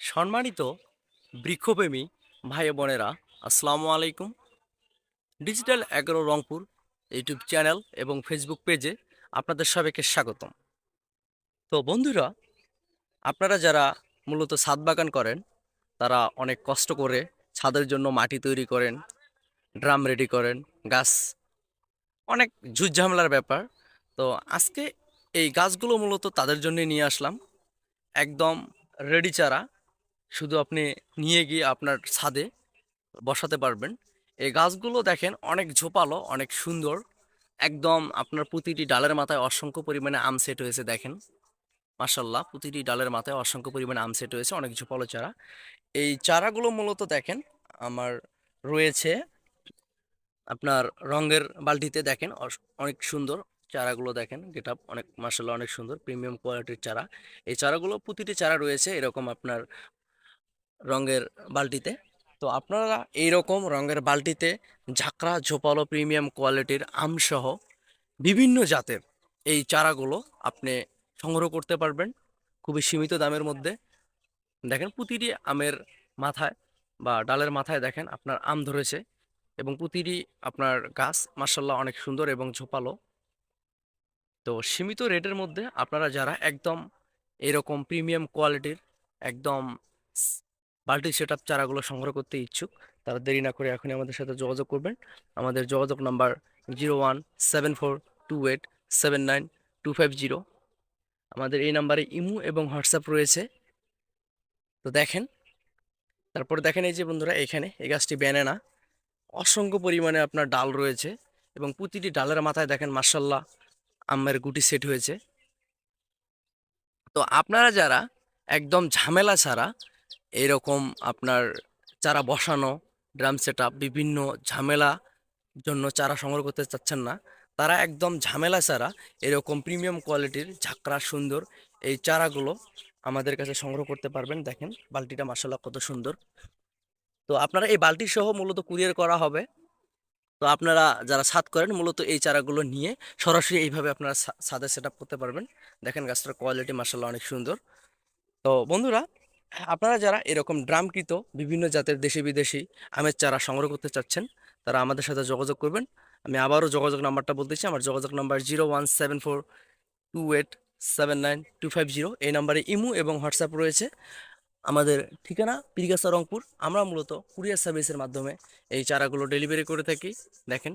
সম্মানিত বৃক্ষপ্রেমী ভাই বোনেরা, আসসালামু আলাইকুম। Digital agro Rangpur YouTube channel এবং ফেসবুক পেজে আপনাদের সবাইকে স্বাগতম। তো বন্ধুরা, আপনারা যারা মূলত ছাদ বাগান করেন, তারা অনেক কষ্ট করে ছাদের জন্য মাটি তৈরি করেন, ড্রাম রেডি করেন, গাছ অনেক ঝুট ঝামেলার ব্যাপার। তো আজকে এই গাছগুলো মূলত তাদের জন্য নিয়ে আসলাম। একদম রেডি চারা। শুধু আপনি নিয়ে গিয়ে আপনার ছাদে বসাতে পারবেন। এই গাছগুলো দেখেন অনেক ঝোপালো, অনেক সুন্দর। একদম আপনার প্রতিটি ডালের মাথায় অসংখ্য পরিমাণে আম সেট হয়েছে দেখেন। মাসাল্লাহ প্রতিটি ডালের মাথায় অসংখ্য পরিমাণে আম সেট হয়েছে, অনেক ঝোপালো চারা। এই চারাগুলো মূলত দেখেন আমার রয়েছে। আপনার রঙের বালতিতে দেখেন অনেক সুন্দর চারাগুলো দেখেন গেট অনেক মাসাল্লাহ অনেক সুন্দর, প্রিমিয়াম কোয়ালিটির চারা। এই চারাগুলো প্রতিটি চারা রয়েছে এরকম আপনার রঙের বালতিতে। তো আপনারা এই রকম রঙের বালতিতে ঝাঁকড়া, ঝোপালো, প্রিমিয়াম কোয়ালিটির আমসহ বিভিন্ন জাতের এই চারাগুলো আপনি সংগ্রহ করতে পারবেন খুবই সীমিত দামের মধ্যে। দেখেন প্রতিটি আমের মাথায় বা ডালের মাথায় দেখেন আপনার আম ধরেছে। এবং প্রতিটি আপনার গাছ মার্শাল্লাহ অনেক সুন্দর এবং ঝোপালো। তো সীমিত রেটের মধ্যে আপনারা যারা একদম এরকম প্রিমিয়াম কোয়ালিটির একদম বাল্টি সেট আপ চারাগুলো সংগ্রহ করতে ইচ্ছুক, তারা দেরি না করে এখনই আমাদের সাথে যোগাযোগ করবেন। আমাদের যোগাযোগ number zero one seven four two eight seven nine two five zero. আমাদের এই নাম্বারে ইমু এবং হোয়াটসঅ্যাপ রয়েছে। তো দেখেন, তারপরে দেখেন এই যে বন্ধুরা, এখানে এই গাছটি ব্যানানা অসংখ্য পরিমাণে আপনার ডাল রয়েছে এবং প্রতিটি ডালের মাথায় দেখেন মার্শাল্লাহ আমের গুটি সেট হয়েছে। তো আপনারা যারা একদম ঝামেলা ছাড়া এরকম আপনার চারা বসানো, ড্রাম সেট বিভিন্ন ঝামেলা জন্য চারা সংগ্রহ করতে চাচ্ছেন না, তারা একদম ঝামেলা ছাড়া এরকম প্রিমিয়াম কোয়ালিটির ঝাঁকড়া সুন্দর এই চারাগুলো আমাদের কাছে সংগ্রহ করতে পারবেন। দেখেন বালতিটা মাসাল্লাহ কত সুন্দর। তো আপনারা এই বালতি সহ মূলত কুরিয়ার করা হবে। তো আপনারা যারা ছাদ করেন, মূলত এই চারাগুলো নিয়ে সরাসরি এইভাবে আপনারা ছাদে সেট করতে পারবেন। দেখেন গাছটার কোয়ালিটি মাসাল্লাহ অনেক সুন্দর। তো বন্ধুরা, আপনারা যারা এরকম ড্রামকৃত বিভিন্ন জাতের দেশি বিদেশি আমের চারা সংগ্রহ করতে চাচ্ছেন, তারা আমাদের সাথে যোগাযোগ করবেন। আমি আবারও যোগাযোগ নাম্বারটা বলতেছি আমার যোগাযোগ number zero one seven four two eight seven nine two five zero. এই নাম্বারে ইমো এবং হোয়াটসঅ্যাপ রয়েছে। আমাদের ঠিকানা পিরিগাছা রংপুর। আমরা মূলত কুরিয়ার সার্ভিসের মাধ্যমে এই চারাগুলো ডেলিভারি করে থাকি। দেখেন।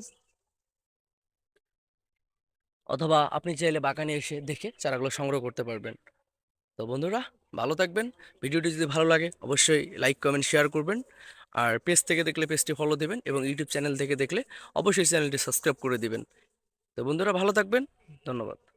অথবা আপনি চাইলে বাগানে এসে দেখে চারাগুলো সংগ্রহ করতে পারবেন। তো বন্ধুরা, ভালো থাকবেন। ভিডিওটি যদি ভালো লাগে, অবশ্যই লাইক, কমেন্ট, শেয়ার করবেন। আর পেজ থেকে দেখলে পেজটি ফলো দেবেন এবং ইউটিউব চ্যানেল থেকে দেখলে অবশ্যই চ্যানেলটি সাবস্ক্রাইব করে দিবেন। তো বন্ধুরা, ভালো থাকবেন। ধন্যবাদ।